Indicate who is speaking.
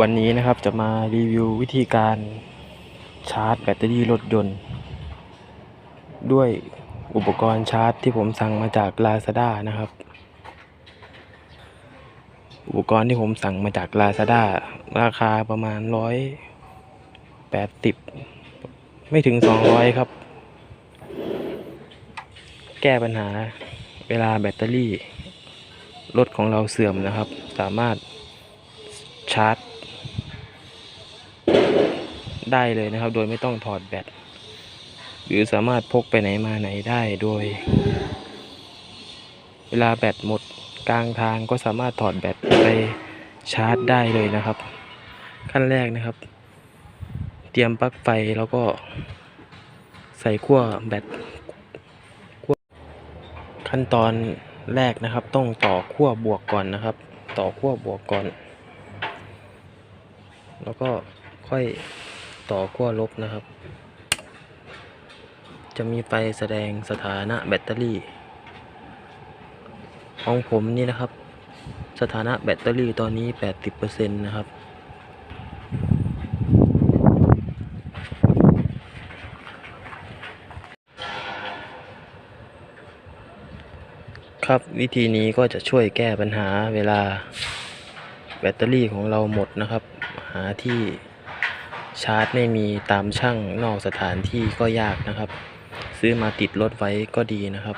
Speaker 1: วันนี้นะครับจะมารีวิววิธีการชาร์จแบตเตอรี่รถยนต์ ด้วยอุปกรณ์ชาร์จที่ผมสั่งมาจาก Lazada นะครับ อุปกรณ์ที่ผมสั่งมาจาก Lazada ราคาประมาณร้อยแปดสิบไม่ถึงสองร้อยครับ แก้ปัญหาเวลาแบตเตอรี่รถของเราเสื่อมนะครับ สามารถชาร์จ ได้เลยนะครับ โดยไม่ต้องถอดแบตหรือสามารถพกไปไหนมาไหนได้โดย เวลาแบตหมดกลางทางก็สามารถถอดแบตไปชาร์จได้เลยนะครับ ขั้นแรกนะครับ เตรียมปลั๊กไฟแล้วก็ใส่ขั้วแบตขั้วขั้นตอนแรกนะครับต้องต่อขั้วบวกก่อนนะครับ ต่อขั้วบวกก่อน แล้วก็ค่อย ต่อขั้วลบนะครับ จะมีไฟแสดงสถานะแบตเตอรี่ ของผมนี่นะครับ สถานะแบตเตอรี่ตอนนี้ 80%นะครับครับวิธีนี้ก็จะช่วยแก้ปัญหาเวลาแบตเตอรี่ของเราหมดนะครับ หาที่ ชาร์จไม่มีตามช่างนอกสถานที่ก็ยากนะครับ ซื้อมาติดรถไว้ก็ดีนะครับ